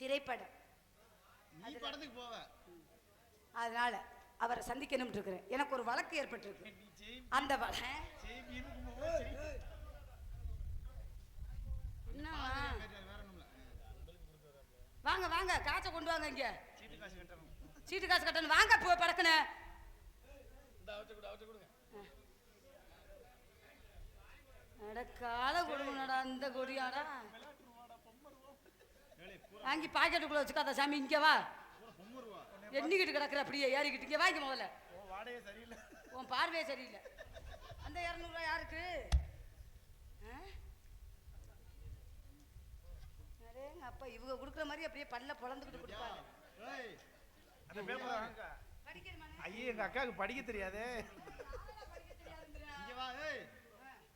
திரைப்படம். அதனால அவரை சந்திக்கணும்னு இருக்கிறேன் எனக்கு ஒரு வழக்கு ஏற்பட்டிருக்கு. அந்த வழ ஜெய் பீமுக்கு போவ? ஜெய் என்னவா? வேற ஒண்ணும் இல்ல வாங்க வாங்க. காசை கொண்டு வாங்க இங்க. சீட்டு காசு கட்டணும். சீட்டு காசு கட்டணும். வாங்க போ படக்குன இந்த அவச்ச கூட அவச்ச கொடுங்க அட கால கொடுங்கடா இந்த கொடியாடா. வாங்கி பாக்கெட்டுக்குள்ள வச்சுக்காத சாமி இங்க வா. எண்ணிக்கிட்டு கிடக்குற அப்படியே ஏறிக்கிட்டு. இங்க வாங்கி முதல்ல. உன் பார்வையே சரியில்லை. அந்த இரநூறுவா யாருக்கு? அடேங்க அப்பா இவங்க கொடுக்குற மாதிரி அப்படியே பல்ல பொழந்துக்கிட்டு கொடுப்பாங்க அந்த ஐயே எங்க அக்காவுக்கு படிக்க தெரியாதே இங்க வா ஏய்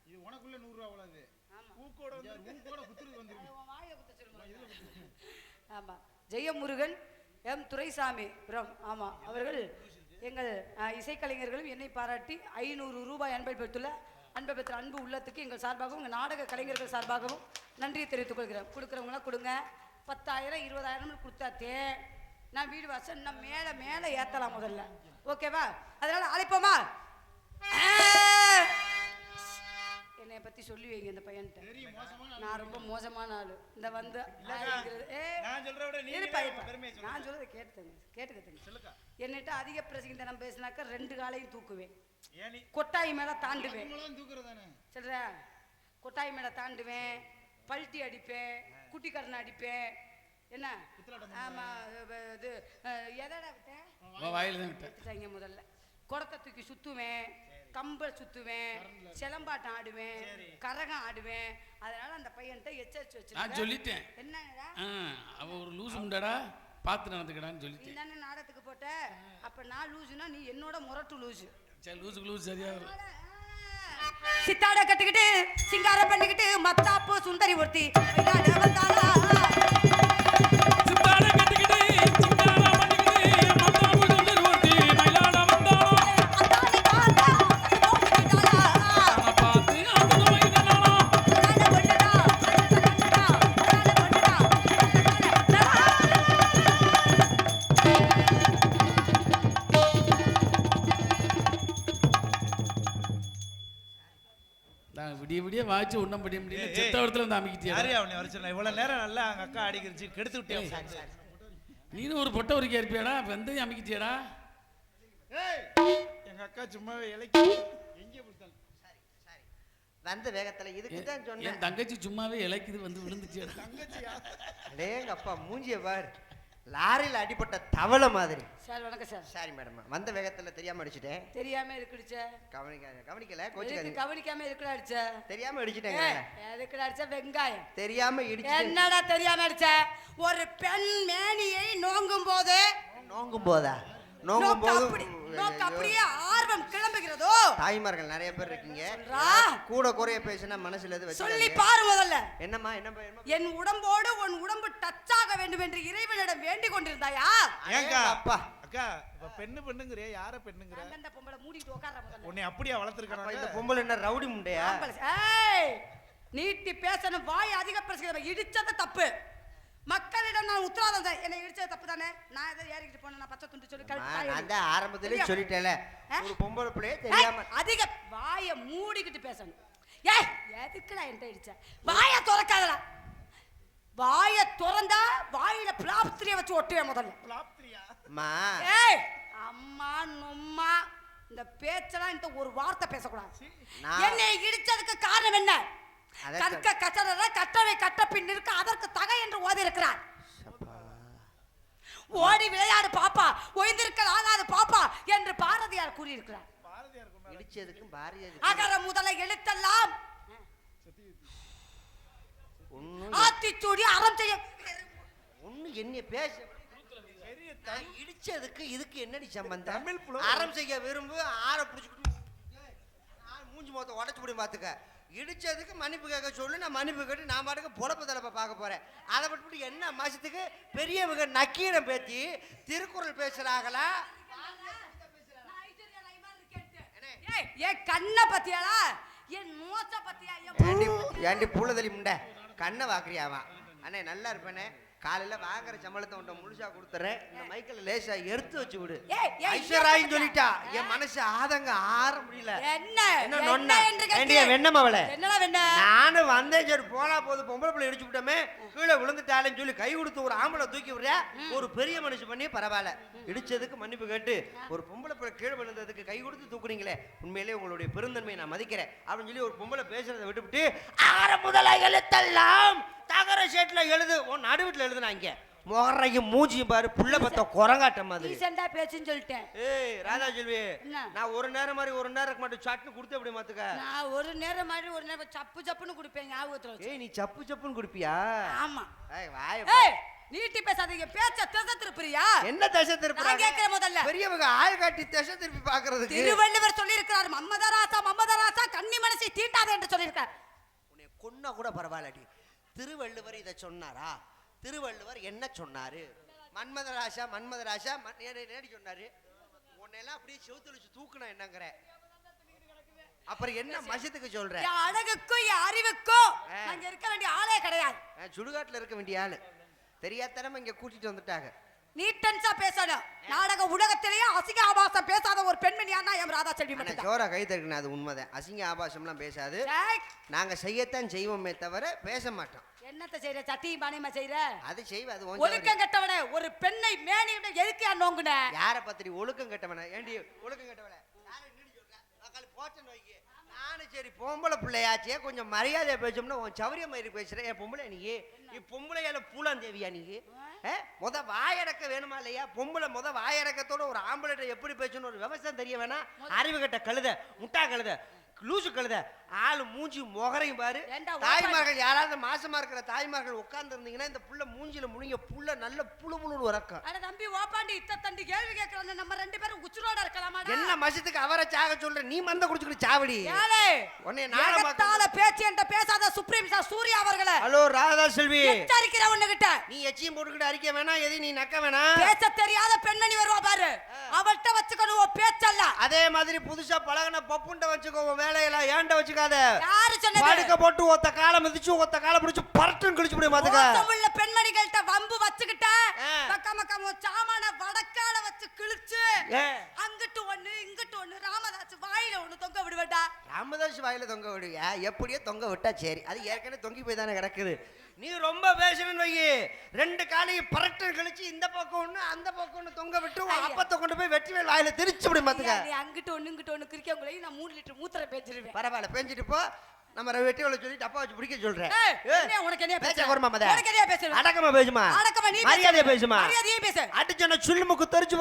இது உனக்குள்ள நூறு ரூபா உள்ளது ஆமா. பூக்கோட வந்து உன் கூட குத்துறது வந்துருக்கு உன் வாயை குத்த. சொல்லுங்க. ஆமா. ஜெயமுருகன் எம் துரைசாமி புரம் ஆமா அவர்கள் எங்கள் இசைக்கலைஞர்களும் என்னை பாராட்டி ஐநூறு ரூபாய் அன்பை பெற்றுள்ள அன்பை பெற்ற அன்பு உள்ளத்துக்கு எங்கள் சார்பாகவும் எங்கள் நாடக கலைஞர்கள் சார்பாகவும் நன்றியை தெரிவித்துக் கொள்கிறேன். கொடுக்குறவங்களாம் கொடுங்க. பத்தாயிரம் இருபதாயிரம் கொடுத்தாத்தே. நான் வீடு வாசல் இன்னும் மேலே மேலே ஏற்றலாம் முதல்ல. ஓகேவா? அதனால அழைப்போமா? என்னை பற்றி சொல்லி வைங்க இந்த பையன்கிட்ட. நான் ரொம்ப மோசமான ஆளு. இந்த வந்து நான் கேட்டுங்க கேட்டுக்கங்க சொல்லுக்கா. என்னிட்ட அதிக பிரசங்கித்தனம் பேசினாக்க ரெண்டு காலையும் தூக்குவேன். கொட்டாய் மேல தாண்டுவேன். சொல்ற? கொட்டாய் மேல தாண்டுவேன். பல்ட்டி அடிப்பேன். குட்டிக்கரணை அடிப்பேன். என்ன? ஆமா இது- எதடா விட்டேன் முதல்ல. குடத்தை தூக்கி சுத்துவேன். கம்பல் சுத்துவேன் சிலம்பாட்டம் ஆடுவேன் கரகம் ஆடுவேன். அதனால அந்த பையன்கிட்ட எச்சரிச்சு நான் வச்சிருக்கேன் சொல்லிட்டேன் என்னடா அவ ஒரு லூசு முண்டாடா பார்த்து நடந்துக்கடான்னு சொல்லிட்டேன். தானே நாடகத்துக்கு போட்ட? அப்ப நான் லூசுனா நீ என்னோட முரட்டு லூசு. சரி லூசுக்கு லூசு சரியா சித்தாட கட்டிக்கிட்டு சிங்காரம் பண்ணிக்கிட்டு மத்தாப்பு சுந்தரி ஒருத்தி விளையாட ஒன்றும் படிய முடியல. செத்தவரத்துல வந்து அமைக்கிட்டியா? யாரையா அவனை வர சொன்ன இவ்வளவு நேரம் நல்லா அங்க அக்கா அடிக்கிருச்சு கெடுத்து விட்டியா? நீனும் ஒரு பொட்டை உரிக்க இருப்பியாடா வெந்தயம் அமைக்கிட்டியாடா? ஏய் எங்க அக்கா சும்மாவே இலைக்கு. எங்கே கொடுத்தாலும் வந்த வேகத்துல இதுக்கு தான் சொன்னேன். என் தங்கச்சி சும்மாவே இலைக்குது வந்து விழுந்துச்சியாடா தங்கச்சியா? அடேங்க அப்பா மூஞ்சிய பார். லாரியில் அடிபட்ட தவளை மாதிரி. சார் வணக்கம் சார். சாரி மேடம் வந்த வேகத்துல தெரியாம அடிச்சிட்டேன். தெரியாம இருக்குடிச்ச கவனிக்க கவனிக்கல கோச்சுக்காதீங்க. கவனிக்காம இருக்குடா அடிச்ச தெரியாம அடிச்சிட்டேங்க. எதுக்குடா அடிச்ச வெங்காயம். தெரியாம இடிச்சு என்னடா தெரியாம அடிச்ச? ஒரு பெண் மேனியை நோங்கும் போது நோங்கும் போதா நோங்கும் போது நோக்கு அப்படியே ஆர்வம் கிளம்புகிறதோ? தாய்மார்கள் நிறைய பேர் இருக்கீங்க. சொல்றா. கூட குறைய பேசினா மனசுல எது சொல்லி பாரு முதல்ல. என்னம்மா என்னம்மா? என் உடம்போடு உன் உடம்பு டச் ஆக வேண்டும் என்று இறைவனிடம் வேண்டிக் கொண்டிருந்தாயா? ஏங்கா அப்பா அக்கா இப்ப பெண்ணு பெண்ணுங்கிறியா யார பெண்ணுங்கிற? அந்தந்த பொம்பளை மூடிட்டு உட்கார்ற முதல்ல. உன்னை அப்படியா அப்பா, இந்த வளர்த்துருக்காங்க பொம்பளை என்ன ரவுடி முண்டையா. ஏய் நீட்டி பேசணும் வாய் அதிக பேசுகிறவ இடிச்சது தப்பு. மக்களிடம் நான் உத்தரவாதம் தரேன். என்னை இடிச்சது தப்பு தானே நான் எதை ஏறிக்கிட்டு போனேன் நான் பச்சை துண்டு சொல்லி நான். தான் ஆரம்பத்திலே? சொல்லிட்டேன்ல? ஒரு பொம்பளை பிள்ளைய தெரியாம. அதிக வாயை மூடிக்கிட்டு பேசணும். ஏய் எதுக்குடா என்கிட்ட இடிச்ச? வாயை திறக்காதடா. வாயை திறந்தா வாயில பிளாப்திரியை வச்சு ஒட்டுவேன் முதல்ல. பிளாப்திரியா? அம்மா ஏய் அம்மா நொம்மா இந்த பேச்செல்லாம் இந்த ஒரு வார்த்தை பேசக்கூடாது. நான் என்னை இடிச்சதுக்கு காரணம் என்ன? கற்க கச்சரத கட்டவை கட்ட பின் இருக்க அதற்கு தகை என்று ஓதி இருக்கிறார் அப்பா. ஓடி விளையாடு பாப்பா ஒய்ந்திருக்க ஆகாது பாப்பா என்று பாரதியார் கூறியிருக்கிறார். இடிச்சதுக்கும் பாரதியார் அகர முதல எழுத்தெல்லாம் ஆத்திச்சூடி அறம் செய்ய ஒண்ணு என்ன பேச இடிச்சதுக்கு இதுக்கு என்னடி சம்பந்தம்? தமிழ். அறம் செய்ய விரும்பு ஆற நான் மூஞ்சி முகத்தை உடச்சு விடும் பாத்துக்க. இடிச்சதுக்கு மன்னிப்பு கேட்க சொல்லு நான் மன்னிப்பு கேட்டு நான் பாட்டுக்கு பொழப்பு தலைப்பை பார்க்க போறேன். அதை விட்டுவிட்டு என்ன மாசத்துக்கு பெரியவங்க நக்கீரம் பேத்தி திருக்குறள் பேசுறாங்களா? ஏய், ஏன் கண்ணை பத்தியாளா என் மூச்ச பத்தியா ஏண்டி ஏண்டி பூலதலி முண்டை? கண்ணை வாக்குறியாவா அண்ணே நல்லா இருப்பேனே. காலையில வாங்குற சம்பளத்தை உன்ட்ட முழுசா கொடுத்துறேன். இந்த மைக்கில் லேசா எடுத்து வச்சு விடு. ஐஸ்வர்யான்னு சொல்லிட்டா. என் மனசு ஆதங்க ஆற முடியல. என்ன? என்ன என்ன நொண்ணா என்று ஏண்டி கேட்டியே? வெண்ணமவள என்னடா வெண்ண? நானும் வந்தேன் சரி போனா போது பொம்பளை பிள்ளை இடிச்சு விட்டோமே. கீழே விழுந்துட்டாலேன்னு சொல்லி கை கொடுத்து ஒரு ஆம்பளை தூக்கி விடுற. ஒரு பெரிய மனுஷன் பண்ணி பரவாயில்ல. இடிச்சதுக்கு மன்னிப்பு கேட்டு ஒரு பொம்பளை பிள்ளை கீழே விழுந்ததுக்கு கை கொடுத்து தூக்குறீங்களே. உண்மையிலே உங்களுடைய பெருந்தன்மையை நான் மதிக்கிறேன். அப்படின்னு சொல்லி ஒரு பொம்பளை பேசுறதை விட்டுவிட்டு ஆற முதல எழுத்தெல்லாம் தகர ஷேட்ல எழுது. உன் நடுவீட்டில் எழுதுனாங்க முகரையும் மூஞ்சியும் பாரு புள்ள பத்த குரங்காட்ட மாதிரி. டீசெண்டா பேச்சுன்னு சொல்லிட்டேன். ஏய் ராதா செல்வி? நான் ஒரு நேரம் மாதிரி ஒரு நேரம் மட்டும் சட்னு கொடுத்து அப்படி மாத்துக்க? நான் ஒரு நேரம் மாதிரி ஒரு நேரம் சப்பு சப்புன்னு குடிப்பேன் ஞாபகத்துல ஏய் நீ சப்பு சப்புன்னு குடிப்பியா? ஆமா. ஏய் வாய ஏய் நீட்டி பேசாதீங்க. பேச்ச திசை திருப்புறியா? என்ன தசை நான் திருப்புறாங்க கேட்கிறேன் முதல்ல. பெரியவங்க ஆள் காட்டி தசை திருப்பி பாக்குறதுக்கு திருவள்ளுவர் சொல்லியிருக்கிறார் மம்மதராசா மம்மதராசா கன்னி மனசை தீண்டாத என்று சொல்லியிருக்கார் உன்னை கொன்னா கூட பரவாயில்லடி. திருவள்ளுவர் இதை சொன்னாரா? திருவள்ளுவர் என்ன சொன்னாரு? மன்மதராசா மன்மதராசா நேடி சொன்னாரு? உன்னையெல்லாம் அப்படியே செவுத்துல வச்சு தூக்குனா என்னங்கிற? அப்புறம் என்ன மசத்துக்கு சொல்ற? அழகுக்கும் ஆ. அங்க இருக்க வேண்டிய ஆளே கிடையாது. சுடுகாட்டுல இருக்க வேண்டிய ஆளு. தெரியாதனமா இங்க கூட்டிட்டு வந்துட்டாங்க. நீட்டன்ஸா பேசணும் நாடக உலகத்திலேயே அசிங்க ஆபாசம் பேசாத ஒரு பெண்மணியானா எம் ராதா செல்வி ஆனா மட்டும்தான். ஜோரா கை தருக்கணும் அது உண்மைதான். அசிங்க ஆபாசம்லாம் பேசாது. நாங்க செய்யத்தான் செய்வோமே தவிர பேச மாட்டோம். என்னத்த செய்யற சட்டியும் பானையுமா செய்யற அது செய்வ அது ஒழுக்கம் கெட்டவனே ஒரு பெண்ணை மேனியிட எதுக்கு நோங்குன? யார பத்திரி ஒழுக்கம் கெட்டவன? ஏண்டி ஒழுக்கம் கெட்டவன? யாரை நின்னு நானும் சரி பொம்பளை பிள்ளையாச்சே கொஞ்சம் மரியாதையா பேசணும்னா உன் சௌரிய மாதிரி பேசுற என் பொம்பளை நீ? நீ பொம்பளையால பூலாந்தேவியா நீ? ஆ? முத வாயடக்க வேணுமா இல்லையா? பொம்பளை முத வாயடக்கத்தோட ஒரு ஆம்பளை எப்படி பேசணும் ஒரு விவசாயம் தெரிய வேணாம். அறிவு கட்ட கழுத முட்டா கழுத லூசு கழுத ஆளு மூஞ்சி முகரையும் பாரு. ஏண்டா, தாய்மார்கள் யாராவது மாசமா இருக்கிற தாய்மார்கள் உட்கார்ந்து இருந்தீங்கன்னா இந்த புள்ள மூஞ்சில முனிங்க புள்ள நல்ல புழு புழுன்னு உறக்கம். அட தம்பி ஓப்பாண்டி இத்த தண்டி கேள்வி கேட்கறாங்க நம்ம ரெண்டு பேரும் உச்சுரோட இருக்கலாமாடா? என்ன மசத்துக்கு அவரை சாக சொல்ற? நீ மந்த குடிச்சுக்கிட்டு சாவடி. ஏலே உன்னை நாளை பேச்சு என்ற பேசாத சுப்ரீம் சார் சூர்யா அவர்களே. ஹலோ ராதா செல்வி. எச்சரிக்கிற உன்னுகிட்ட. நீ எச்சியும் போட்டுக்கிட்டு அரிக்க வேணாம் எதையும் நீ நக்க வேணாம். பேச தெரியாத பெண்மணி வருவா பாரு. அவள்கிட்ட வச்சுக்கணும் பேச்சல்ல. அதே மாதிரி புதுசா பழகின பப்புண்ட வச்சுக்கோ வேலையெல்லாம் ஏன்ட வச்சுக்காத யாரு சொன்னது? படுக்க போட்டு ஒத்த காலை மிதிச்சு ஒத்த காலை பிடிச்சு பரட்டுன்னு கிழிச்சு முடியும் பாத்துக்க மோசமுள்ள பெண்மணிகள்கிட்ட வம்பு வச்சுக்கிட்ட. பக்கம் பக்கம் சாமான வடக்கால வச்சு கிழிச்சு ஏ அங்கிட்டு ஒண்ணு இங்கிட்டு ஒண்ணு ராமதாஸ் வாயில ஒண்ணு தொங்க விடுவேடா ராமதாஸ் வாயில தொங்க விடுவியா எப்படியோ தொங்க விட்டா சரி. அது ஏற்கனவே தொங்கி போய் தானே கிடக்குது. நீ ரொம்ப பேசணும்னு வை ரெண்டு காலையும் பரட்டு கழிச்சு இந்த பக்கம் ஒண்ணு அந்த பக்கம் ஒண்ணு தொங்க விட்டு. அப்பத்தை கொண்டு போய் வெற்றி வேல் வாயில திரிச்சு விடும் பாத்துக்க அங்கிட்டு ஒண்ணு இங்கிட்டு ஒண்ணு கிரிக்கவங்களையும் நான் மூணு லிட்டர் மூத்திர பேச்சிருவேன் பரவாயில்ல பேஞ்சிட்டு போ. நம்ம வெட்டி வேலை சொல்லி டப்பா வச்சு பிடிக்க சொல்றேன். உனக்கு என்ன பேச? குறமா மத? உனக்கு என்ன? அடக்கமா பேசுமா? அடக்கமா நீ. மரியாதையா பேசுமா? மரியாதையா பேசு. அடிச்சோன்னா சுள்ளுமுக்கு தெரிச்சு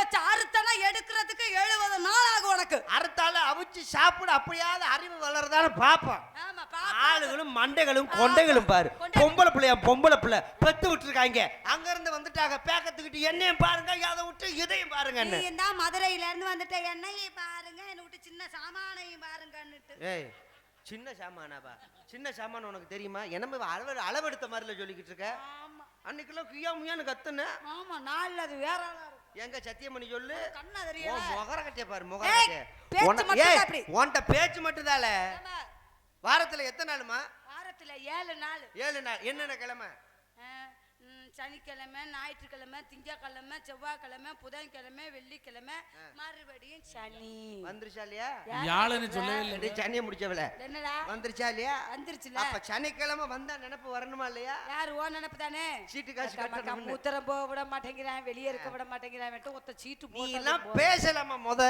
வச்ச அறுத்தனா எடுக்கிறதுக்கு எழுபது நாள் ஆகும் உனக்கு. அறுத்தால அவிச்சு சாப்பிடு அப்படியாவது அறிவு வளர்றதான பாப்போம் ஆளுகளும் மண்டைகளும் கொண்டைகளும் பாரு. பொம்பளை பிள்ளையா பொம்பளை பிள்ளை. பெத்து விட்டுருக்காங்க. அங்க இருந்து வந்துட்டாங்க பேக்கத்துக்கிட்டு என்னையும் பாருங்க அதை விட்டு இதையும் பாருங்க நீ மதுரையில இருந்து வந்துட்ட என்னையும் பாருங்க என்ன விட்டு சின்ன சாமானையும் பாருங்கன்னுட்டு. சின்ன சாமானாபா சின்ன சாமான் உனக்கு தெரியுமா? என்னமே அளவு அளவெடுத்த மாதிரில சொல்லிக்கிட்டு இருக்க. ஆமா. அன்னைக்கெல்லாம் குய்யா முய்யான்னு கத்துன. ஆமா நாள்ல அது வேற எங்க சத்தியமணி சொல்லு. கண்ணா உன் தெரியல முகர கட்டிய பாரு முகர அப்படி. உன்கிட்ட பேச்சு மட்டும்தால ஆமா, வாரத்துல எத்தனை நாளுமா வாரத்துல ஏழு நாள். ஏழு நாள். என்னென்ன கிழமை? சனிக்கிழமை ஞாயிற்றுக்கிழமை திங்கக்கிழமை செவ்வாய்க்கிழமை புதன்கிழமை வெள்ளிக்கிழமை மறுபடியும் சனி. வந்துருச்சா இல்லையா? சொல்லவே இல்லை சனியை முடிச்சவள. என்னடா? வந்துருச்சா இல்லையா? வந்துருச்சுல. அப்ப சனிக்கிழமை வந்தா நினைப்பு வரணுமா இல்லையா? யார் ஓ நினைப்பு தானே? சீட்டு காசு. மூத்தரம் போக விட மாட்டேங்கிறேன் வெளியே இருக்க விட மாட்டேங்கிறேன் ஒத்த சீட்டு நீ எல்லாம். பேசலாமா முத?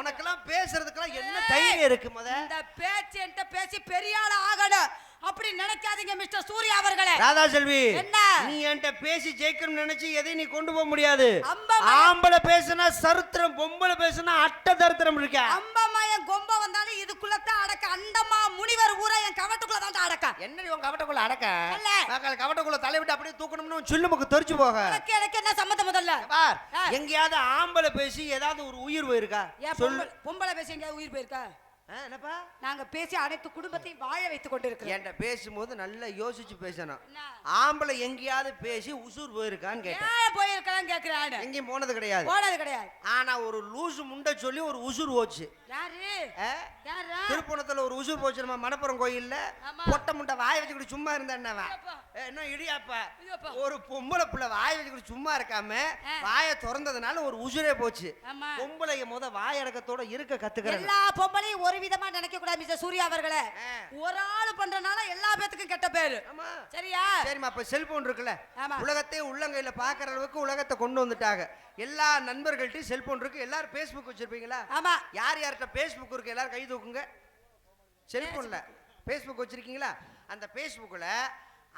உனக்கெல்லாம் பேசுறதுக்கெல்லாம் என்ன தைரியம் இருக்கு முத? இந்த பேச்சு என்கிட்ட பேசி பெரிய ஆள் ஆகணும். அப்படி நினைக்காதீங்க மிஸ்டர் சூர்யா அவர்களே. ராதா செல்வி என்ன? நீ என்கிட்ட பேசி ஜெயிக்கணும்னு நினைச்சு எதையும் நீ கொண்டு போக முடியாது. ஆம்பளை பேசுனா சரித்திரம் பொம்பளை பேசுனா அட்ட தரித்திரம் இருக்க. அம்பம்மா என் கொம்ப வந்தாலும் இதுக்குள்ளத்தான் அடக்க அண்டம்மா முனிவர் ஊரா என் கவட்டுக்குள்ள தான் அடக்க. என்ன உன் கவட்டக்குள்ள அடக்க. மக்கள் கவட்டக்குள்ள தலை விட்டு அப்படியே தூக்கணும்னு சொல்லு முக்கு தெரிச்சு போக. எனக்கு என்ன சம்மந்தம் முதல்ல? பார். எங்கேயாவது ஆம்பளை பேசி ஏதாவது ஒரு உயிர் போயிருக்கா? பொம்பளை பேசி எங்கேயாவது உயிர் போயிருக்கா? என்னப்பா? நாங்க பேசி அனைத்து குடும்பத்தையும் வாழ வைத்துக் கொண்டிருக்கிறோம். என்கிட்ட பேசும்போது நல்லா யோசிச்சு பேசணும்? ஆம்பளை எங்கேயாவது பேசி உசூர் போயிருக்கான்னு கேட்டேன். ஏன் போயிருக்கலாம் கேக்குறான்? எங்கேயும் போனது கிடையாது. போனது கிடையாது. ஆனா ஒரு லூசு முண்டை சொல்லி ஒரு உசுர் போச்சு. யாரு? ஆ? உசுர் போச்சு நம்ம மணப்புறம் கோயில்ல. பொட்டை முட்டை வாய் வச்சுக்கிட்டு சும்மா இருந்தா ஐயோப்பா. என்ன இடியாப்பா. ஒரு பொம்பளை புள்ள வாய் வச்சுக்கிட்டு சும்மா இருக்காம. வாயை திறந்ததுனால ஒரு உசுரே போச்சு. பொம்பளைய முத வாயடக்கத்தோட இருக்க கத்துக்கிறேன் எல்லா பொம்பளையும் ஒரு விதமா நினைக்க கூடாது மிஸ்டர் சூர்யா அவர்களே. ஒரு ஆள் பண்றனால எல்லா பேத்துக்கும் கெட்ட பேரு. சரியா? சரிம்மா அப்ப செல்போன் இருக்குல்ல. உலகத்தை உள்ளங்கையில பாக்குற அளவுக்கு உலகத்தை கொண்டு வந்துட்டாங்க. எல்லா நண்பர்கள்ட்டையும் செல்போன் இருக்கு. எல்லாரும் ஃபேஸ்புக் வச்சிருப்பீங்களா? ஆமா. யார் யார்கிட்ட ஃபேஸ்புக் இருக்கு? எல்லாரும் கை தூக்குங்க. செல்போன்ல. ஃபேஸ்புக் வச்சிருக்கீங்களா? அந்த ஃபேஸ்புக்கில்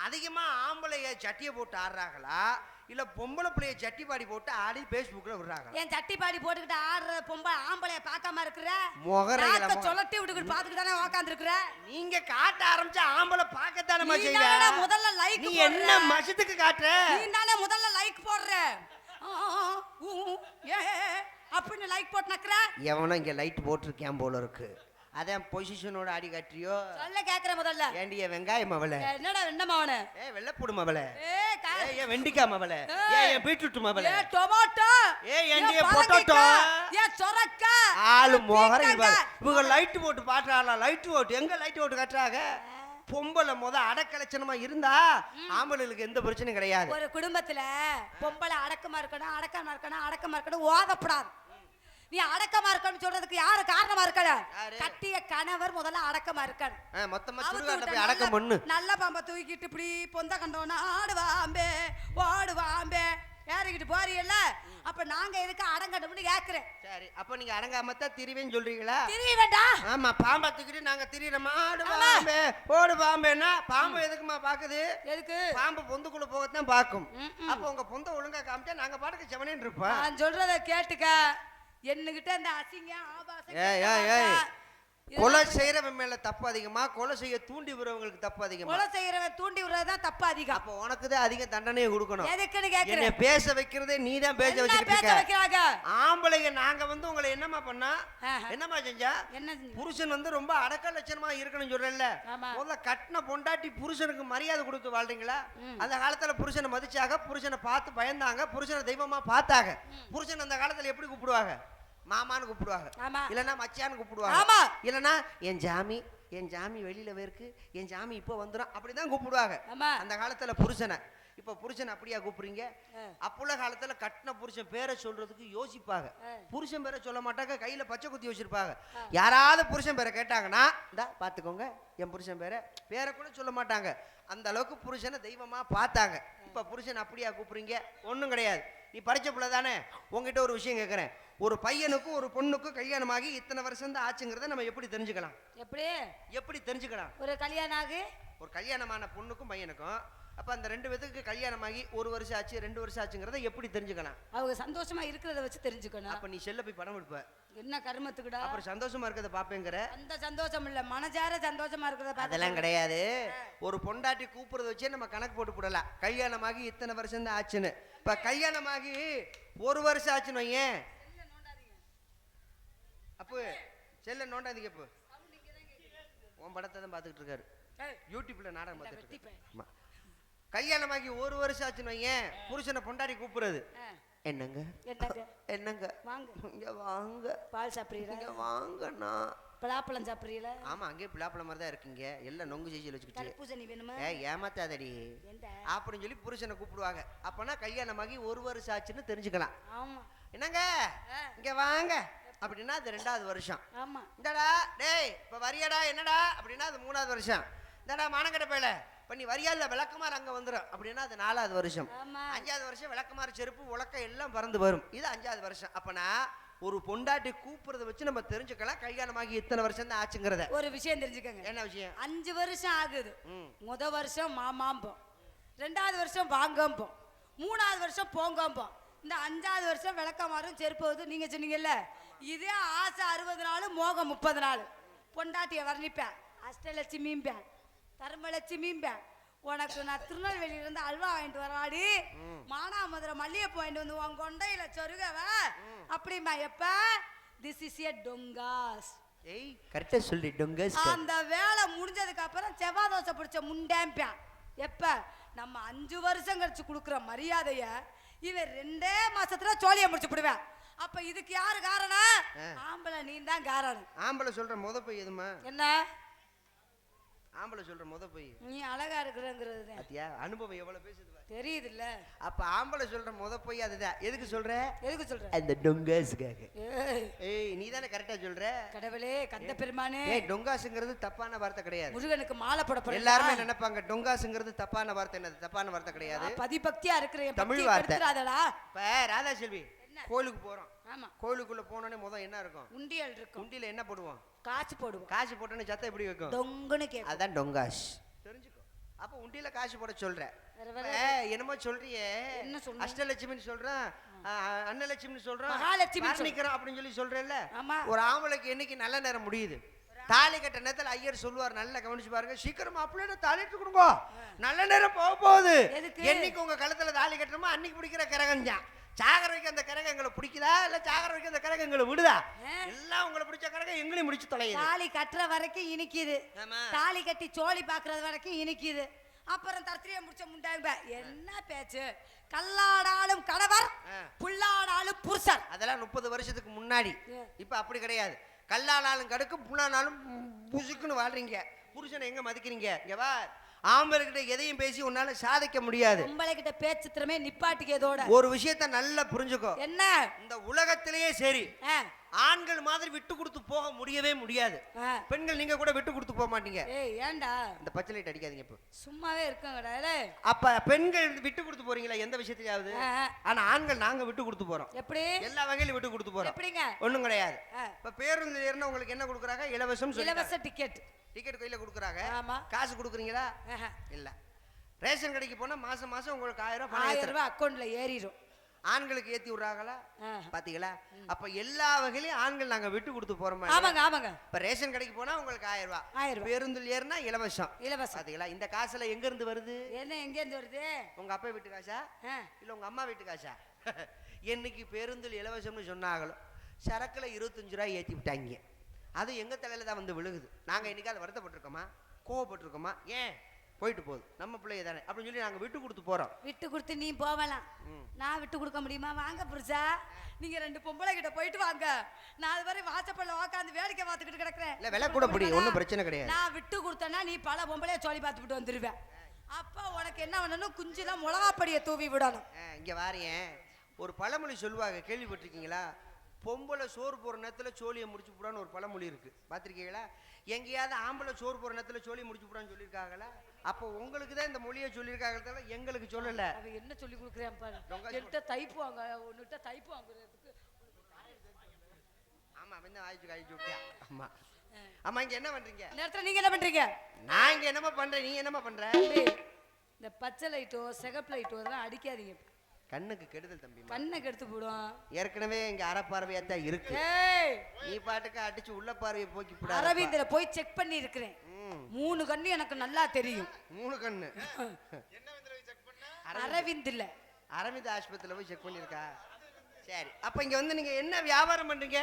அதிகமா ஆம்பளைய சட்டியை போட்டு ஆடுறாங்களா? இல்ல பொம்பளை பிள்ளைய சட்டி பாடி போட்டு ஆடி ஃபேஸ்புக்கில் விடுறாங்களா? என் சட்டி பாடி போட்டுக்கிட்டு ஆடுற பொம்பளை ஆம்பளைய பார்க்காம இருக்கிற? முகரையில சொல்லட்டி விட்டுக்கிட்டு பாத்துக்கிட்டு தானே உக்காந்து இருக்கிற நீங்க காட்ட ஆரம்பிச்சா ஆம்பளை பார்க்கத்தானே செய்வ? முதல்ல like நீ. என்ன மசத்துக்கு காட்டுற? நீ தானே முதல்ல லைக் போடுற. அப்படின்னு லைக் போட்டு நக்குற எவனோ இங்க லைட் போட்டிருக்கேன் போல இருக்கு. அதான் பொசிஷனோட ஆடி காட்டுறியோ? சொல்ல கேக்குற முதல்ல. ஏண்டிய வெங்காயம் அவளை. என்னடா என்னமா அவனு? ஏ வெள்ளப்பூடு மவளை ஏ ஏ வெண்டிக்காய் மவளை. ஏ ஏன் பீட்ரூட் மவளை ஏ டொமேட்டோ. ஏ potato? பரங்கிக்காய், ஏ சொரக்கா? ஆளு முகர. இவங்க லைட் போட்டு பாட்டுறாங்களா லைட் போட்டு எங்க லைட் போட்டு கட்டுறாங்க? பொம்பளை முத அடக்கலட்சணமா இருந்தா ஆம்பளைகளுக்கு எந்த பிரச்சனையும் கிடையாது. ஒரு குடும்பத்துல பொம்பளை அடக்கமா இருக்கணும் அடக்கமா இருக்கணும் அடக்கமா இருக்கணும் ஓதப்படாது. நீ அடக்கமா இருக்கணும்னு சொல்றதுக்கு யாரு காரணமா இருக்கல? கட்டிய கணவர் முதல்ல அடக்கமா இருக்கணும் மொத்தமா சுடுகாட்ட போய் அடக்கம் பண்ணு. நல்ல- பாம்பை தூக்கிட்டு இப்படி பொந்த கண்டோன்னா ஆடுவாம்பே ஓடுவாம்பே. ஏறிக்கிட்டு போறீல்ல? அப்ப நாங்க எதுக்கு அடங்கணும்னு கேக்குறேன். சரி அப்ப நீங்க அடங்காமத்தான் திரிவேன்னு சொல்றீங்களா? திரிய வேண்டாம் ஆமா பாம்பை தூக்கிட்டு நாங்க திரியிறோமா? ஆடு. பாம்பே ஓடு பாம்பேன்னா பாம்பு எதுக்குமா பாக்குது? எதுக்கு? பாம்பு பொந்துக்குள்ள போகத்தான் பாக்கும். அப்ப உங்க பொந்த ஒழுங்கா காமிச்சா நாங்க பாட்டுக்கு செவனேன்னு இருப்போம். நான் சொல்றத கேட்டுக்க. என்னகிட்ட இந்த அசிங்க ஆபாசம் கொலை செய்யறவன் மேல தப்பு அதிகமா கொலை செய்ய தூண்டி விடுறவங்களுக்கு தப்பு அதிகமா? கொலை செய்யறவன் தூண்டி விடுறதுதான் தப்பு அதிகம். அப்ப உனக்கு தான் அதிக தண்டனையை கொடுக்கணும். எதுக்குன்னு என்னை கேக்குறேன் பேச வைக்கிறதே நீ தான் பேச என்ன வைக்கிறாங்க? ஆம்பளைங்க நாங்க வந்து உங்களை என்னம்மா பண்ணா? ஆஹா. என்னம்மா செஞ்சா? என்ன? புருஷன் வந்து ரொம்ப அடக்க லட்சணமா இருக்கணும்னு சொல்றேன்ல. ஆமா. முதல்ல கட்டின பொண்டாட்டி புருஷனுக்கு மரியாதை கொடுத்து வாழ்றீங்களா. அந்த காலத்துல புருஷனை மதிச்சாங்க புருஷனை பார்த்து பயந்தாங்க புருஷனை தெய்வமா பார்த்தாங்க. புருஷன் அந்த காலத்துல எப்படி கூப்பிடுவாங்க? மாமான்னு கூப்பிடுவாங்க. இல்லைன்னா மச்சான்னு கூப்பிடுவாங்க. ஆமா. இல்லைன்னா என் ஜாமி என் ஜாமி வெளியில இருக்கு என் ஜாமி இப்போ வந்துடும் அப்படிதான் கூப்பிடுவாங்க. அந்த காலத்துல புருஷனை. இப்ப புருஷன் அப்படியா கூப்பிடுறீங்க. அப்புள்ள காலத்துல கட்டின புருஷன் பேரை சொல்றதுக்கு யோசிப்பாங்க. புருஷன் பேரை சொல்ல மாட்டாங்க கையில பச்சை குத்தி வச்சிருப்பாங்க. யாராவது புருஷன் பேரை கேட்டாங்கன்னா இந்தா பாத்துக்கோங்க என் புருஷன் பேரை. பேரை கூட சொல்ல மாட்டாங்க. அந்த அளவுக்கு புருஷனை தெய்வமா பார்த்தாங்க. இப்ப புருஷன் அப்படியா கூப்பிடுறீங்க? ஒண்ணும் கிடையாது. நீ படிச்ச பிள்ளை தானே? உங்ககிட்ட ஒரு விஷயம் கேட்குறேன் ஒரு பையனுக்கும் ஒரு பொண்ணுக்கும் கல்யாணமாகி இத்தனை வருஷம் தான் ஆச்சுங்கிறத நம்ம எப்படி தெரிஞ்சுக்கலாம்? எப்படி? எப்படி தெரிஞ்சுக்கலாம்? ஒரு கல்யாணம் ஆகு ஒரு கல்யாணமான பொண்ணுக்கும் பையனுக்கும் அப்ப அந்த ரெண்டு பேத்துக்கு கல்யாணமாகி ஒரு வருஷம் ஆச்சு ரெண்டு வருஷம் ஆச்சுங்கிறத எப்படி தெரிஞ்சுக்கலாம்? அவங்க சந்தோஷமா இருக்கிறத வச்சு தெரிஞ்சுக்கணும். அப்ப நீ செல்ல போய் படம் எடுப்ப என்ன கர்மத்துக்குடா? அப்புறம் சந்தோஷமா இருக்கிறத பாப்பேங்கிற. அந்த சந்தோஷம் இல்ல மனசார சந்தோஷமா இருக்கிறத அதெல்லாம் கிடையாது. ஒரு பொண்டாட்டி கூப்பிடுறத வச்சே நம்ம கணக்கு போட்டு போடலாம். கல்யாணமாகி இத்தனை வருஷம் தான் ஆச்சுன்னு. இப்ப கல்யாணமாகி ஒரு வருஷம் ஆச்சுன்னு வையேன். அப்போ செல்ல நோண்டாதீங்க இப்போ உன் படத்தை தான் பார்த்துக்கிட்டு இருக்காரு. யூடியூப்ல நாடகம் பார்த்துட்டு. கல்யாணமாகி ஒரு வருஷம் ஆச்சுன்னு வையேன் புருஷனை பொண்டாட்டி கூப்பிடுறது. என்னங்க? என்னங்க? வாங்க. இங்க வாங்க. பால் சாப்பிடுறீங்களா? இங்க வாங்கண்ணா. பலாப்பழம் சாப்பிடுறீங்களா? ஆமா அங்கேயே பிளாப்பழம் மாதிரி தான் இருக்கீங்க எல்லாம் நொங்கு செய்தி வச்சுக்கிட்டு. தர்பூசணி வேணுமா? ஏ ஏமாத்தாதடி. அப்படின்னு சொல்லி புருஷனை கூப்பிடுவாங்க. அப்பனா கல்யாணமாகி ஒரு வருஷம் ஆச்சுன்னு தெரிஞ்சுக்கலாம். ஆமா. என்னங்க. இங்க வாங்க. அப்படின்னா அது ரெண்டாவது வருஷம். ஆமா. இந்தடா டேய் இப்ப வரியாடா என்னடா? அப்படின்னா அது மூணாவது வருஷம். இந்தடா மானக்கட்ட பேல. இப்ப நீ வரியா இல்ல விளக்குமாறு அங்க வந்துடும் அப்படின்னா அது நாலாவது வருஷம். அஞ்சாவது வருஷம் விளக்குமாறு செருப்பு உலக்க எல்லாம் பறந்து வரும். இது அஞ்சாவது வருஷம். அப்பனா ஒரு பொண்டாட்டி கூப்பிடுறத வச்சு நம்ம தெரிஞ்சுக்கலாம். கல்யாணமாகி இத்தனை வருஷம் தான் ஆச்சுங்கிறத. ஒரு விஷயம் தெரிஞ்சுக்கங்க. என்ன விஷயம்? அஞ்சு வருஷம் ஆகுது. முத வருஷம் மாமாம்போம் ரெண்டாவது வருஷம் வாங்கம்போம் மூணாவது வருஷம் போங்கம்போம் இந்த அஞ்சாவது வருஷம் விளக்கமாறும் செருப்போது நீங்க சொன்னீங்கல்ல இதே ஆசை அறுபது நாள் மோகம் முப்பது நாள். பொண்டாட்டியை வர்ணிப்பேன். அஷ்டலட்சுமிம்பேன் தர்மலட்சுமிம்பேன். உனக்கு நான் திருநெல்வேலியில இருந்து அல்வா வாங்கிட்டு வராடி மானாமதுரை மல்லிகைப்பூ வாங்கிட்டு வந்து உன் கொண்டையில சொருகவ. அப்படிமா எப்ப? திஸ் இஸ் ஏ டொங்காஸ் ஏய் கரெக்டா சொல்லி டொங்கஸ் அந்த வேலை முடிஞ்சதுக்கு அப்புறம் செவ்வாய் தோசை பிடிச்ச முண்டேம்பியான் எப்ப? நம்ம அஞ்சு வருஷம் கழிச்சு கொடுக்குற மரியாதைய இவன் ரெண்டே மாசத்துல சோழிய முடிச்சு விடுவேன் அப்ப இதுக்கு யாரு காரணம்? ஆம்பளை நீ தான் காரணம். ஆம்பளை சொல்ற முத போய் எதுமா என்ன? ஆம்பளை சொல்ற முத போய். நீ அழகா இருக்கிறங்கிறது. பாத்தியா? அனுபவம் எவ்வளவு பேசுது பாரு. தெரியுதுல்ல. அப்ப ஆம்பளை சொல்ற முத போய் அதுதான். எதுக்கு சொல்ற? எதுக்கு சொல்ற? அந்த டொங்காஸுக்காக ஏய், நீ தானே கரெக்டா சொல்ற? கடவுளே கந்த பெருமானே. ஏய் டொங்காசுங்கிறது தப்பான வார்த்தை கிடையாது. முருகனுக்கு மாலை போட எல்லாருமே நினைப்பாங்க டொங்காசுங்கிறது தப்பான வார்த்தை என்னது? தப்பான வார்த்தை கிடையாது. பதிபக்தியா இருக்கிற தமிழ் வார்த்தை. இப்ப ராதா செல்வி கோயிலுக்கு போறோம். ஆமா. கோயிலுக்குள்ள போனோடனே முத என்ன இருக்கும்? உண்டியல் இருக்கும். குண்டில என்ன போடுவோம்? காசு போடுவோம். காசு போட்டோன்னே சத்தம் எப்படி வைக்கும் கேட்கும். அதான் டொங்காஸ் தெரிஞ்சுக்கோ. அப்ப உண்டியில காசு போட சொல்ற. இப்ப என்னமோ சொல்றியே. என்ன சொன்னேன்? அஷ்டலட்சுமின்னு சொல்றான். அன்னலட்சுமின்னு சொல்றான். மகாலட்சுமின்னு சொல். வர்ணிக்கிறோம் அப்படின்னு சொல்லி சொல்றேல்ல ஆமா. ஒரு ஆம்பளைக்கு என்னைக்கு நல்ல நேரம் முடியுது? தாலி கட்ட நேரத்துல ஐயர் சொல்லுவார் நல்லா கவனிச்சு பாருங்க. சீக்கிரமா அப்படியே தாலிட்டு கொடுங்க. நல்ல நேரம் போக போகுது? என்னைக்கு உங்க கழுத்துல தாலி கட்டுறோமோ அன்னைக்கு பிடிக்கிற கிரகம் தான். சாகர வைக்க அந்த கிரகம் எங்களை பிடிக்குதா? இல்ல சாகர வைக்க அந்த கிரகம் எங்களை விடுதா? எல்லாம் உங்களை பிடிச்ச கிரகம் எங்களையும் முடிச்சு தொலையுது. தாலி கட்டுற வரைக்கும் இனிக்குது. தாலி கட்டி சோழி பாக்குறது வரைக்கும் இனிக்குது. அப்புறம் தர்த்திரியம் முடிச்ச முண்டாங்க என்ன பேச்சு? கல்லாடாலும் கணவர். புல்லாடாலும் புருஷன் அதெல்லாம் முப்பது வருஷத்துக்கு முன்னாடி. இப்ப அப்படி கிடையாது. கல்லானாலும் கடுக்கு புண்ணானாலும் புசுக்குன்னு வாழ்றீங்க. புருஷனை எங்க மதிக்கிறீங்க? இங்க வா. ஆம்பளைகிட்ட எதையும் பேசி உன்னால சாதிக்க முடியாது. பொம்பளை கிட்ட பேச்சு திறமே நிப்பாட்டிக்கு இதோட ஒரு விஷயத்த நல்லா புரிஞ்சுக்கோ. என்ன? இந்த உலகத்திலேயே சரி. ஆண்கள் மாதிரி விட்டு கொடுத்து போக முடியவே முடியாது. பெண்கள் நீங்க கூட விட்டு கொடுத்து போக மாட்டீங்க. ஏய் ஏன்டா? இந்த பச்சை லைட் அடிக்காதீங்க இப்போ. சும்மாவே இருக்கங்கடா. அப்ப பெண்கள் விட்டு கொடுத்து போறீங்களா? எந்த விஷயத்திலாவது. ஆனா ஆண்கள் நாங்க விட்டு கொடுத்து போறோம். எப்படி? எல்லா வகையிலும் விட்டு கொடுத்து போறோம். எப்படிங்க? ஒண்ணும் கிடையாது. இப்ப பேருந்து ஏறினா உங்களுக்கு என்ன கொடுக்குறாங்க? இலவசம். இலவச டிக்கெட் டிக்கெட் கையில கொடுக்குறாங்க. ஆமா. காசு கொடுக்குறீங்களா. இல்ல. ரேஷன் கடைக்கு போனா மாசம் மாசம் உங்களுக்கு ஆயிரம் ஆயிரம். ரூபாய் அக்கௌண்ட்ல ஏறிடும் ஆண்களுக்கு ஏத்தி விடுறாங்களா? ஆஹா. பாத்தீங்களா? அப்ப எல்லா வகையிலும் ஆண்கள் நாங்க விட்டு கொடுத்து போறோமா ஆமாங்க ஆமாங்க. இப்ப ரேஷன் கடைக்கு போனா உங்களுக்கு ஆயிரம் ரூபாய். ஆயிரம் பேருந்தில் ஏறினா இலவசம். இலவசம். பாத்தீங்களா? இந்த காசுல எங்க இருந்து வருது? என்ன எங்க இருந்து வருது? உங்க அப்பா வீட்டு காசா? இல்ல உங்க அம்மா வீட்டு காசா? என்னைக்கு பேருந்தில் இலவசம்னு சொன்னாங்களோ சரக்குல இருபத்தஞ்சு ரூபாய் ஏத்தி விட்டாங்க. அது எங்க தலையில தான் வந்து விழுகுது. நாங்க என்னைக்காவது வருத்தப்பட்டிருக்கோமா? கோவப்பட்டிருக்கோமா? ஏன்? போயிட்டு போகுது. நம்ம பிள்ளைய தானே. அப்படின்னு சொல்லி நாங்க விட்டு கொடுத்து போறோம். விட்டு கொடுத்து நீ போகலாம் நான் விட்டு கொடுக்க முடியுமா? வாங்க புருஷா. நீங்க ரெண்டு பொம்பளை கிட்ட போயிட்டு வாங்க. நான் அது வரை வாசப்பள்ள உக்காந்து வேடிக்கை பார்த்துக்கிட்டு கிடக்குறேன். இல்ல விலை கூட பிடி ஒன்றும் பிரச்சனை கிடையாது. நான் விட்டு கொடுத்தேன்னா நீ பல பொம்பளைய சொல்லி பார்த்துட்டு வந்துருவேன் அப்ப உனக்கு என்ன பண்ணணும் குஞ்சுலாம் மிளகாப்படியை தூவி விடணும். இங்க வாரியேன் ஒரு பழமொழி சொல்லுவாங்க கேள்விப்பட்டிருக்கீங்களா? பொம்பளை சோறு போற நேரத்துல சோழியை முடிச்சு போடான்னு ஒரு பழமொழி இருக்கு. பார்த்திருக்கீங்களா? எங்கேயாவது ஆம்பளை சோறு போற நேரத்துல சோழி முடிச்சு போடான்னு சொல்லியிருக்காங்களா? அப்போ உங்களுக்கு தான் இந்த மொழியை சொல்லியிருக்காங்க எங்களுக்கு சொல்லல. அவ என்ன சொல்லி கொடுக்குறேன் பாரு என்கிட்ட தைப்பு வாங்க உன்கிட்ட தைப்பு வாங்குறதுக்கு. ஆமா வந்து ஆயிடுச்சு காய்ச்சி விட்டியா ஆமா. ஆமா இங்க என்ன பண்றீங்க? நேரத்துல நீங்க என்ன பண்றீங்க? நான் இங்க என்னமா பண்றேன்? நீ என்னமா பண்ற? தம்பி, இந்த பச்சை லைட்டோ சிகப்பு லைட்டோ இதெல்லாம் அடிக்காதீங்க. கண்ணுக்கு கெடுதல் தம்பி கண்ணை கெடுத்து போடும் ஏற்கனவே இங்க அறப்பார்வையா தான் இருக்கு. ஏய்! நீ பாட்டுக்கு அடிச்சு உள்ள பார்வையை போக்கி அரவிந்தில போய் செக் பண்ணி இருக்கிறேன் ம், மூணு கண்ணு எனக்கு நல்லா தெரியும். மூணு கண்ணு. அரவிந்த் இல்ல அரவிந்த் ஆஸ்பத்திரியில போய் செக் பண்ணிருக்கா சரி. அப்ப இங்க வந்து நீங்க என்ன வியாபாரம் பண்றீங்க?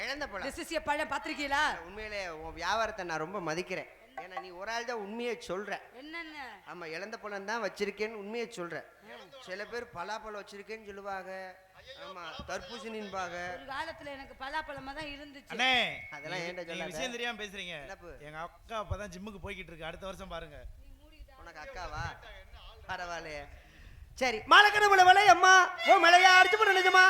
இழந்த பழம். திசிசிய பழம் பாத்திருக்கீங்களா உண்மையிலே உன் வியாபாரத்தை நான் ரொம்ப மதிக்கிறேன். ஏன்னா நீ ஒரு ஆள் தான் உண்மையை சொல்ற. என்னென்ன? ஆமா இழந்த பழம் தான் வச்சிருக்கேன்னு உண்மையை சொல்ற. சில பேர் பலாப்பழம் வச்சிருக்கேன்னு சொல்லுவாங்க. ஆமா தர்பூசணின்பாங்க ஒரு காலத்துல எனக்கு பலாப்பழமா தான் இருந்துச்சு. அண்ணே அதெல்லாம் ஏன்டா சொல்லாத? விஷயம் தெரியாம பேசுறீங்க? எங்க அக்கா அப்பதான் ஜிம்முக்கு போய்கிட்டு இருக்கு. அடுத்த வருஷம் பாருங்க. உனக்கு அக்காவா? பரவாயில்லையே. சரி மலைக்கடவுள விலை அம்மா ஓ மலையா அடிச்சு போட நிஜமா.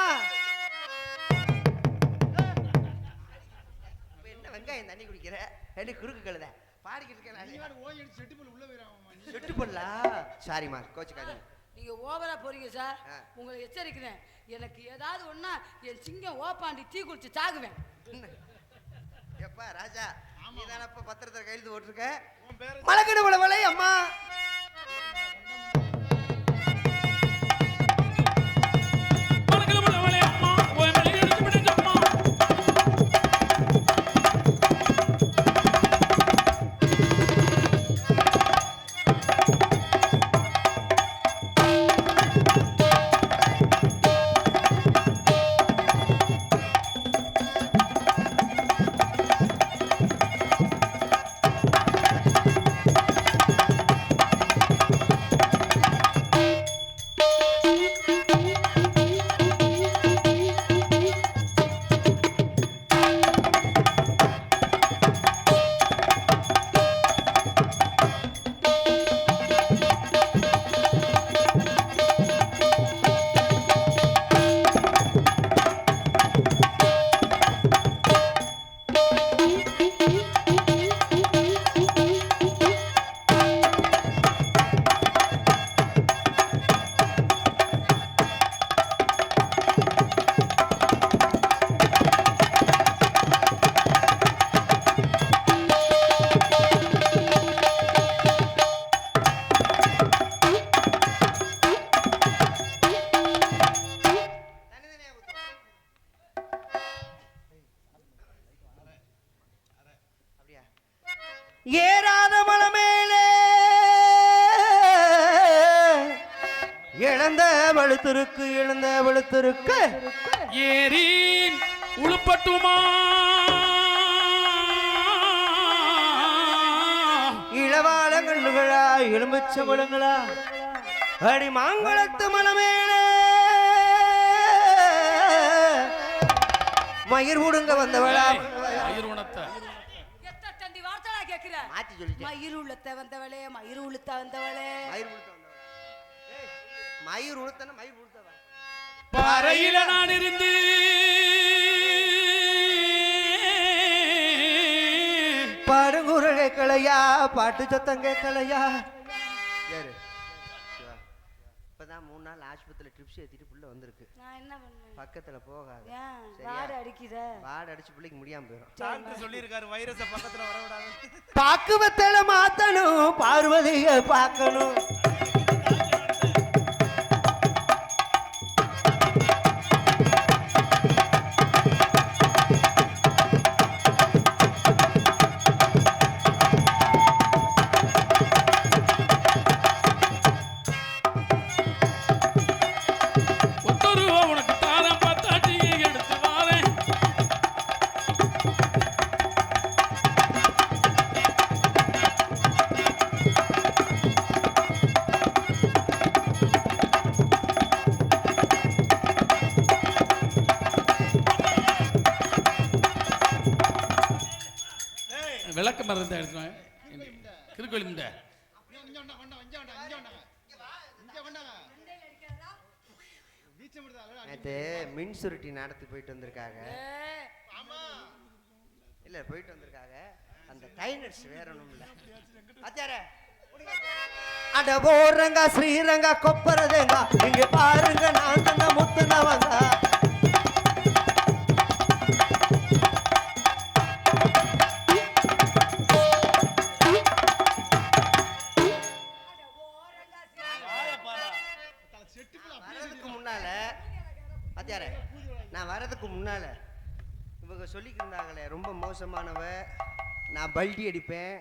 என்ன வெங்காயம் தண்ணி குடிக்கிற? ரெடி குறுக்கு கழுத? பாடிக்கிட்டு நீ இருக்கேன் செட்டு போல உள்ள போயிடாமா செட்டு பண்ணலா சாரிம்மா கோச்சுக்காதீங்க. நீங்க ஓவரா போறீங்க சார். உங்களை எச்சரிக்கிறேன். எனக்கு ஏதாவது ஒண்ணா என் சிங்கம் ஓப்பாண்டி தீ குளிச்சு சாகுவேன். எப்பா ராஜா நீ தானப்ப பத்திரத்தை கையெழுத்து போட்டிருக்க? உன் பேரு மலைக்கடவுள விலை அம்மா. இழந்த வழுத்திருக்கு இழந்த வழுத்திருக்கு. ஏரி உளுப்பட்டுமா? இளவால கண்ணுகளா எலுமிச்ச குளங்களா அடி மாங்குளத்து மலை மேலே மயிர் உடுங்க வந்தவளா? மயிர் உணத்தை மாத்தி சொல்லிட்டேன். மயிர் உளுத்த வந்தவளே மயிர் உளுத்த வந்தவளே. மயிர் உளுத்த மயிர் உளுத்தன மயிர் உளுத்தவா பாறையில நான் இருந்து பாடுங்குரல் கேட்கலையா பாட்டு சத்தம் கேட்கலையா? யாரு. இப்பதான் மூணு நாள் ஆஸ்பத்திரியில் ட்ரிப்ஸ் ஏத்திட்டு புள்ள வந்திருக்கு. நான் என்ன பண்ணேன் பக்கத்துல போகாத? வாடு அடிக்குத? வாட அடிச்சு பிள்ளைக்கு முடியாம போயிடும் டாக்டர் சொல்லியிருக்காரு வைரஸை பக்கத்துல வரவிடாது. பாக்குவத்தல மாத்தணும் பார்வதிய பார்க்கணும். வந்தாங்க இங்க வந்தாங்க பீச்சம் விடுதா நேத்து மின் சுருட்டி நடத்தி போயிட்டு வந்திருக்காங்க. இல்ல போயிட்டு வந்திருக்காங்க. அந்த டைனர்ஸ் வேற ஒண்ணும் இல்ல அச்சாரே அட போறங்க ஸ்ரீரங்க கொப்பரதேங்க. இங்க பாருங்க நான் தந்த முத்துனவங்க. சொல்லிக்கிருந்தாங்களே ரொம்ப மோசமானவ. நான் பல்டி அடிப்பேன்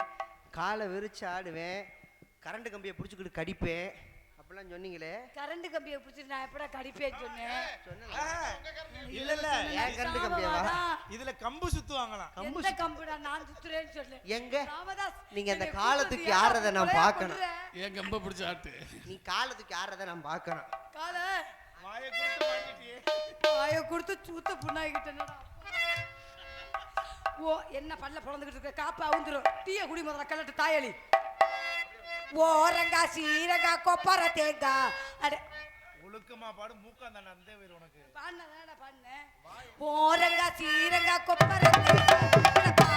காலை விரிச்சு ஆடுவேன் கரண்ட் கம்பியை பிடிச்சிக்கிட்டு கடிப்பேன். அப்படிலாம் சொன்னீங்களே? கரண்ட் கம்பியை பிடிச்சிட்டு நான் எப்படா கடிப்பேன்னு சொன்னேன்? இல்ல இல்ல ஏன் கரண்ட் கம்பியாவா சாபமாதான். இதுல கம்பு சுத்துவாங்களாம். எந்த கம்புடா நான் சுத்துறேன்னு சொன்னேன்? எங்க? ராமதாஸ், நீங்க அந்த காலத்துக்கு ஆடுறத நான் பார்க்கணும். என் கம்ப பிடிச்ச ஆட்டு? நீ காலத்துக்கு ஆடுறத நான் பார்க்கணும்? கால. வாயை கொடுத்து மாட்டிட்டியே. வாய கொடுத்து சூத்த புண்ணாகிட்டேனடா ஓ என்ன பல்ல பிறந்துகிட்டு இருக்க? காப்பா அவுந்துரும் டீய குடி முதல்ல கலட்டு தாயலி. ஓரங்கா சீரங்கா கொப்பர தேங்கா அட. ஒழுக்கமா பாடு மூக்காந்தாண்ட அந்த பேர் உனக்கு. பாடினதாடா பாடினேன் ஓரங்கா சீரங்கா கொப்பர தேங்கா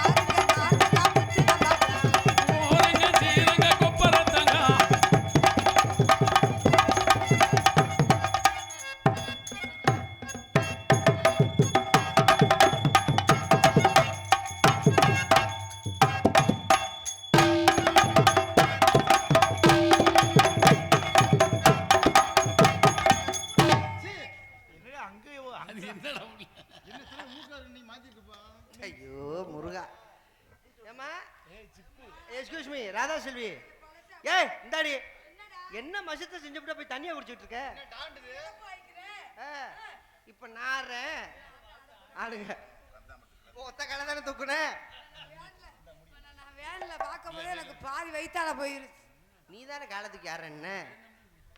காலத்துக்கு யார் என்ன?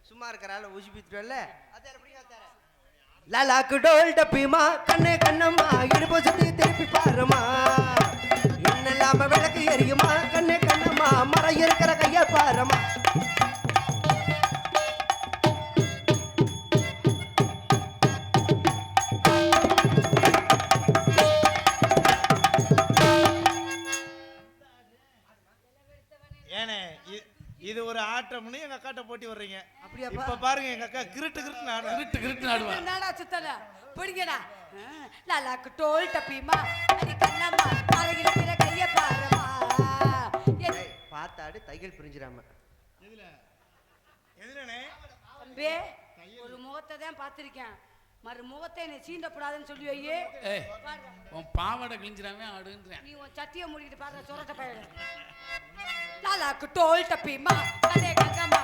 சும்மா இருக்கிறாள் ஊசி பீத்துட்டல லாலாக்கு டோல் டப்பிமா கண்ணு கண்ணம்மா இடுப்பு சுத்தி திருப்பி பாருமா என்னெல்லாம விளக்கு எரியுமா? கண்ணு கண்ணம்மா மரம் இருக்கிற கைய பாருமா இப்ப பாருங்க எங்க அக்கா கிருட்டு கிருட்டு நாடு கிருட்டு கிருட்டு நாடுவா என்னடா சுத்தல? பிடிங்கடா. லாலாக்கு டோல் டப்பிமா அடி கண்ணம்மா அழகிற கைய பாருமா? பார்த்தாடு தையல் பிரிஞ்சிடாம. எதுலனே தம்பி ஒரு முகத்தை தான் பார்த்திருக்கேன். மறு முகத்தை என்னை சீண்டக்கூடாதுன்னு சொல்லி வையே. உன் பாவாடை கிழிஞ்சிடாம ஆடுன்றேன். நீ உன் சட்டியை மூடிக்கிட்டு பாரு சொரட்ட பையன். லாக்கு டோல் டப்பிமா கதே கங்கம்மா